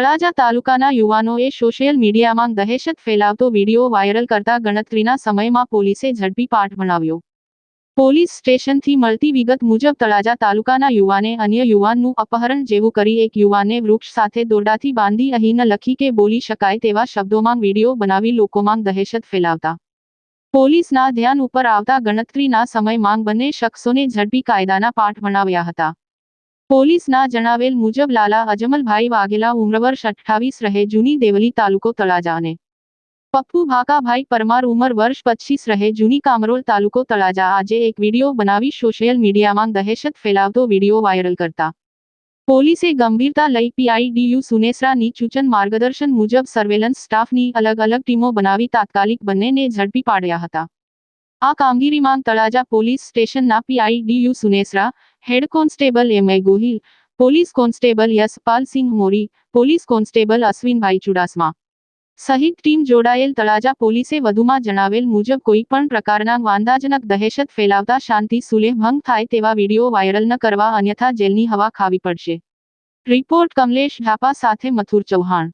તળાજા તાલુકાના યુવાનોએ સોશિયલ મીડિયામાં દહેશત ફેલાવતો વીડિયો વાયરલ કરતા ગણતરીના સમયમાં પોલીસે ઝડપી પાઠ ભણાવ્યો. પોલીસ સ્ટેશનથી મળતી વિગત મુજબ તળાજા તાલુકાના યુવાને અન્ય યુવાનનું અપહરણ જેવું કરી એક યુવાને વૃક્ષ સાથે દોરડાથી બાંધી અહીં લખી કે બોલી શકાય તેવા શબ્દોમાં વીડિયો બનાવી લોકોમાં દહેશત ફેલાવતા. પોલીસના ધ્યાન ઉપર આવતા ગણતરીના સમયમાં બંને શખ્સોને ઝડપી કાયદાના પાઠ ભણાવ્યા હતા. પોલીસના જણાવેલ મુજબ લાલા અજમલભાઈ વાઘેલા ઉંમર વર્ષ અઠ્ઠાવીસ રહે, જૂની દેવલી તાલુકો તળાજાને પપ્પુ ભાકાભાઈ પરમાર ઉંમર વર્ષ પચીસ રહે, જૂની કામરોલ તાલુકો તળાજા. આજે એક વીડિયો બનાવી સોશિયલ મીડિયામાં દહેશત ફેલાવતો વીડિયો વાયરલ કરતા પોલીસે ગંભીરતા લઈ પીઆઈડીયુ સુનેસરાની સૂચન માર્ગદર્શન મુજબ સર્વેલન્સ સ્ટાફની અલગ અલગ ટીમો બનાવી તાત્કાલિક બંનેને ઝડપી પાડ્યા હતા. આ કામગીરીમાં તળાજા પોલીસ સ્ટેશનના P I D U Sunesara head constable M A Gohil, police constable Yashpalsinh Mori, police constable Ashwinbhai Chudasama. સહિત ટીમ જોડાયેલ તળાજા પોલીસે વધુમાં જણાવેલ મુજબ કોઈ પણ પ્રકારના વાંધાજનક દહેશત ફેલાવતા શાંતિ સુલેહ ભંગ થાય તેવા વીડિયો વાયરલ ન કરવા અન્યથા જેલની હવા ખાવી પડશે. રિપોર્ટ કમલેશ ઝાપા સાથે મથુર ચૌહાણ.